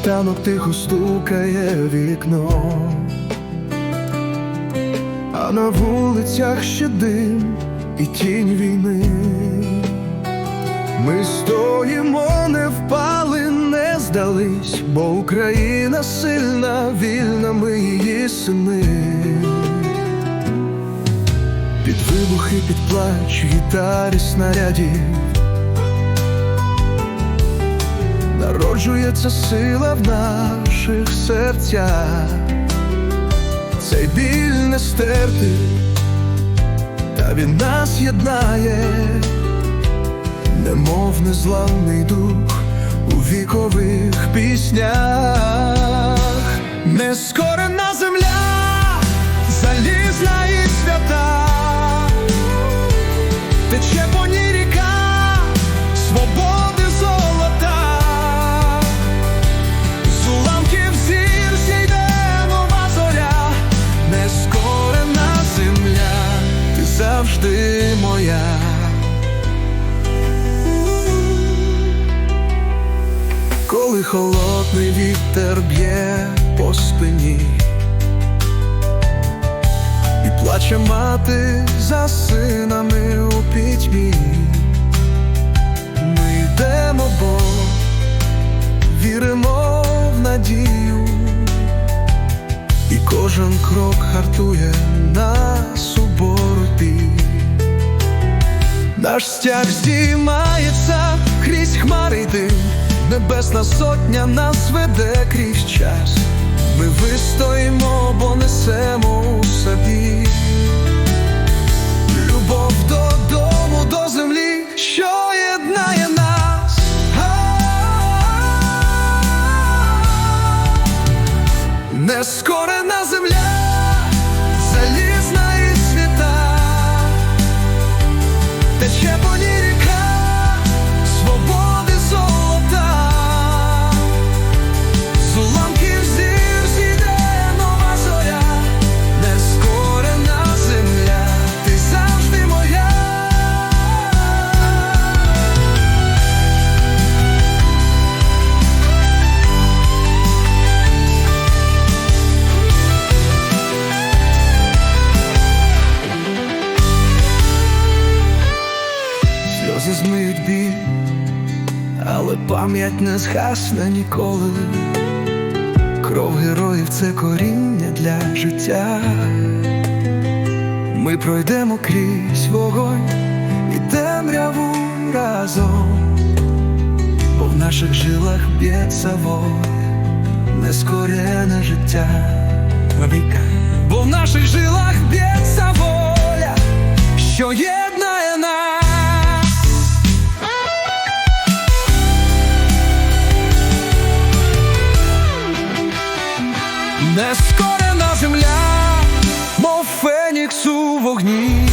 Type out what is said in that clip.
Світанок тихо стукає вікно, а на вулицях ще дим і тінь війни. Ми стоїмо, не впали, не здались, бо Україна сильна, вільна, ми її сини. Під вибухи, під плач, гітарі, снарядів Народжується сила в наших серцях, цей біль не стерти, та він нас єднає, немов незламний дух у вікових піснях, Не земля, холодний вітер б'є по спині, і плаче мати за синами у пітьмі. Ми йдемо, бо віримо в надію, і кожен крок гартує нас у боротьбі. Наш стяг здіймається крізь хмари дим, небесна сотня нас веде крізь час. Ми вистоїмо, бо несемо у собі любов додому, Сльози змиють біль, але пам'ять не згасне ніколи. Кров героїв це коріння для життя. Ми пройдемо крізь вогонь і темряву разом, бо в наших жилах б'ється воля, нескорене життя. Бо в наших жилах б'ється воля, що єднає Нескорена земля, мов фенікс вогні.